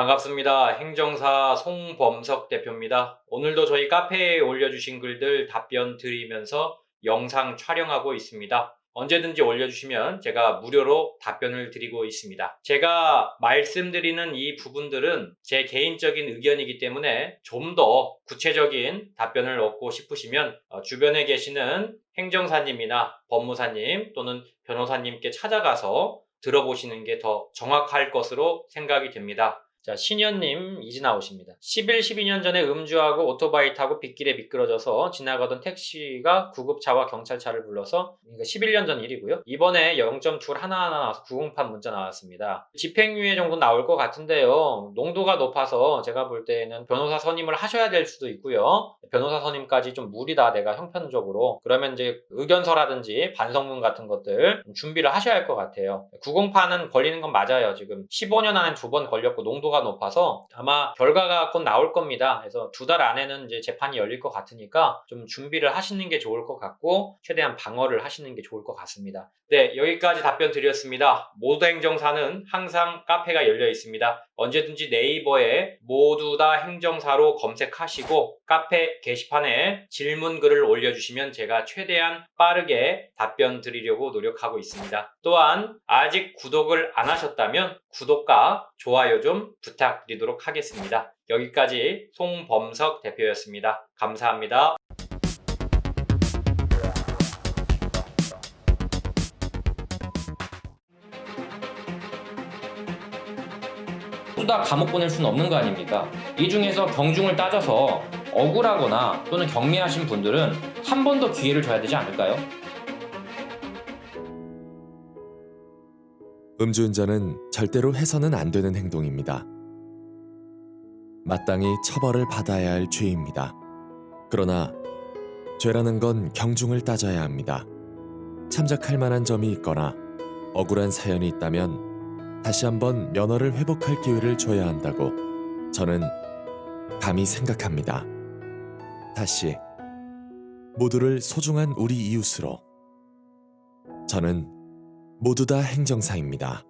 반갑습니다. 행정사 송범석 대표입니다. 오늘도 저희 카페에 올려주신 글들 답변 드리면서 영상 촬영하고 있습니다. 언제든지 올려주시면 제가 무료로 답변을 드리고 있습니다. 제가 말씀드리는 이 부분들은 제 개인적인 의견이기 때문에 좀 더 구체적인 답변을 얻고 싶으시면 어, 주변에 계시는 행정사님이나 법무사님 또는 변호사님께 찾아가서 들어보시는 게 더 정확할 것으로 생각이 됩니다. 자, 신현님 이제 나오십니다. 11, 12년 전에 음주하고 오토바이 타고 빗길에 미끄러져서 지나가던 택시가 구급차와 경찰차를 불러서 이거 11년 전 일이고요. 이번에 0.줄 하나하나 나와서 908 문자 나왔습니다. 집행유예 정도 나올 것 같은데요. 농도가 높아서 제가 볼 때는 변호사 선임을 하셔야 될 수도 있고요. 변호사 선임까지 좀 무리다 내가 형편적으로 그러면 이제 의견서라든지 반성문 같은 것들 좀 준비를 하셔야 할 것 같아요. 908은 걸리는 건 맞아요. 지금 15년 안에 두 번 걸렸고 농도 가 높아서 아마 결과가 곧 나올 겁니다. 그래서 두 달 안에는 이제 재판이 열릴 것 같으니까 좀 준비를 하시는 게 좋을 것 같고 최대한 방어를 하시는 게 좋을 것 같습니다. 네, 여기까지 답변 드렸습니다. 모두 행정사는 항상 카페가 열려 있습니다. 언제든지 네이버에 모두 다 행정사로 검색하시고 카페 게시판에 질문 글을 올려주시면 제가 최대한 빠르게 답변 드리려고 노력하고 있습니다. 또한 아직 구독을 안 하셨다면 구독과 좋아요 좀 부탁드리도록 하겠습니다. 여기까지 송범석 대표였습니다. 감사합니다. 다 감옥 보낼 수는 없는 거 아닙니까? 이 중에서 경중을 따져서 억울하거나 또는 경미하신 분들은 한 번 더 기회를 줘야 되지 않을까요? 음주운전은 절대로 해서는 안 되는 행동입니다. 마땅히 처벌을 받아야 할 죄입니다. 그러나 죄라는 건 경중을 따져야 합니다. 참작할 만한 점이 있거나 억울한 사연이 있다면 다시 한번 면허를 회복할 기회를 줘야 한다고 저는 감히 생각합니다. 다시 모두를 소중한 우리 이웃으로 저는 모두 다 행정사입니다.